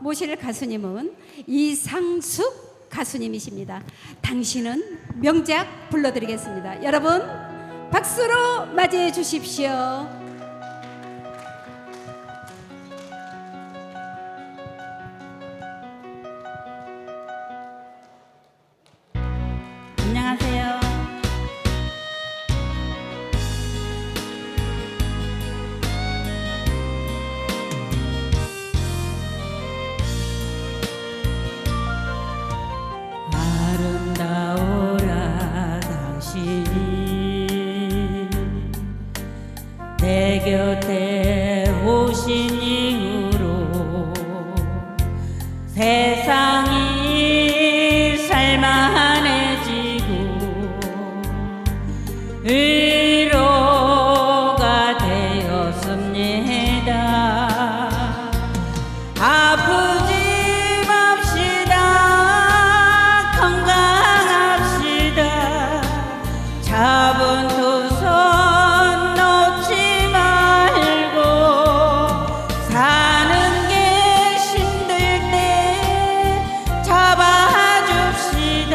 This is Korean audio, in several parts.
모실 가수님은 이상숙 가수님이십니다. 당신은 명작 불러드리겠습니다. 여러분 박수로 맞이해 주십시오. 내 곁에 오신 이후로 세상이 살만해지고 잡은 두 손 놓지 말고 사는 게 힘들 때 잡아줍시다.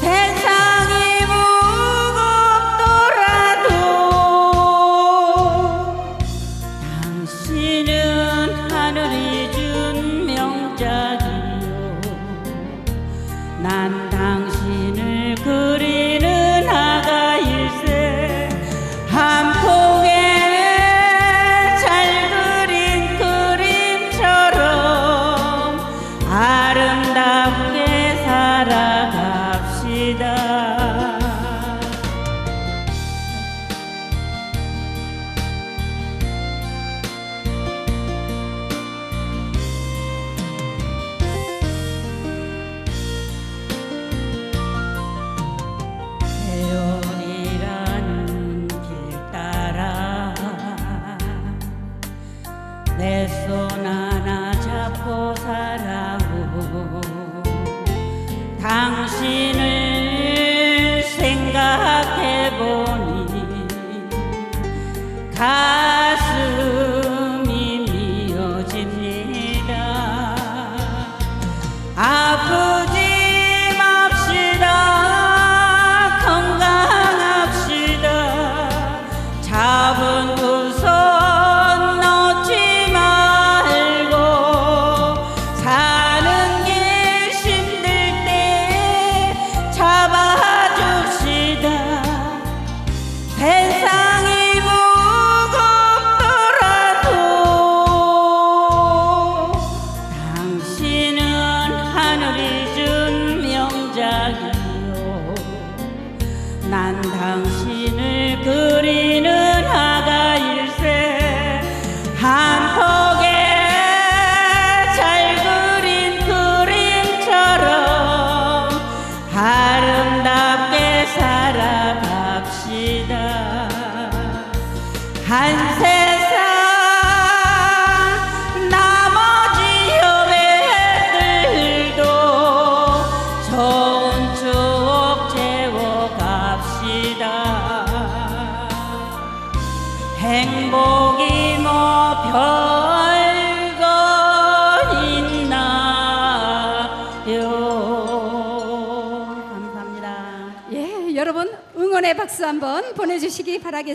세상이 무겁더라도 당신은 하늘이 준 명작이요 난 내 손 하나 잡고 살아고 당신을 생각해 보니 가 세상 나머지 여배들도 좋은 추억 채워갑시다. 행복이 뭐 별거 있나요? 감사합니다. 예, 여러분 응원의 박수 한번 보내주시기 바라겠습니다.